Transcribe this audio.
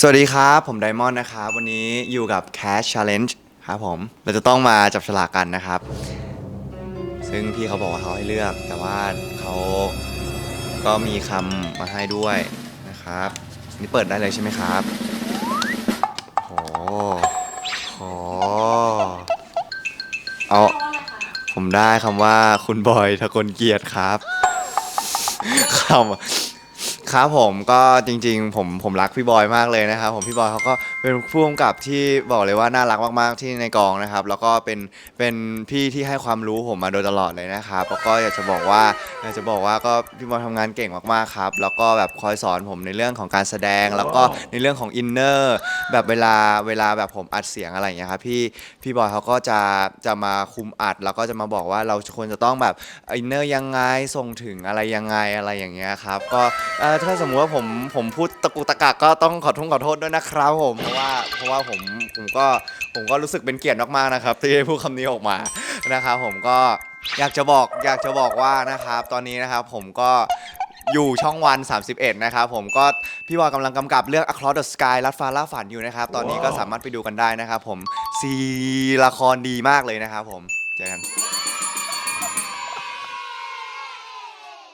สวัสดีครับ ผมไดมอนด์นะครับ วันนี้อยู่กับ Cash Challenge ครับผม เราจะต้องมาจับฉลากกันนะครับ ซึ่งพี่เขาบอกว่าเขาให้เลือก แต่ว่าเขาก็มีคำมาให้ด้วยนะครับ นี่เปิดได้เลยใช่ไหมครับโอ้โหโหเอา ผมได้คำว่าคุณบอยทะกลเกียรติครับคำ ครับผมก็จริงๆ ผมผมรักพี่บอยมากเลยนะครับผมพี่บอยเขาก็เป็นผู้กำกับที่บอกเลยว่าน่ารักมากๆที่ในกองนะครับ แล้วก็เป็นเป็นพี่ที่ให้ความรู้ผมมาโดยตลอดเลยนะครับแล้วก็อยากจะบอกว่าอยากจะบอกว่าก็พี่บอยทำงานเก่งมากๆครับ แล้วก็แบบคอยสอนผมในเรื่องของการแสดง แล้วก็ในเรื่องของอินเนอร์แบบเวลาเวลาแบบผมอัดเสียงอะไรอย่างเงี้ยครับพี่พี่บอยเขาก็จะจะมาคุมอัด แล้วก็จะมาบอกว่าเราควรจะต้องแบบอินเนอร์ยังไงส่งถึงอะไรยังไงอะไรอย่างเงี้ยครับก็เอ่อถ้าสมมุติว่าผมผมพูดตะกุกตะกักก็ต้องขอโทษขอโทษด้วยนะครับผมเพราะว่าเพราะว่าผมผมก็ผมก็รู้สึกเป็นเกียรติมากๆนะครับ ที่ได้พูดคำนี้ออกมานะครับผมก็อยากจะบอกอยากจะบอกว่านะครับตอนนี้นะครับผมก็อยู่ช่องวัน 31 นะครับผมก็พี่บอยกำลังกำกับเรื่อง Across the Sky ลัดฟ้าล่าฝันอยู่นะครับ ตอนนี้ก็สามารถไปดูกันได้นะครับผมซีละครดีมากเลยนะครับผมเจอกัน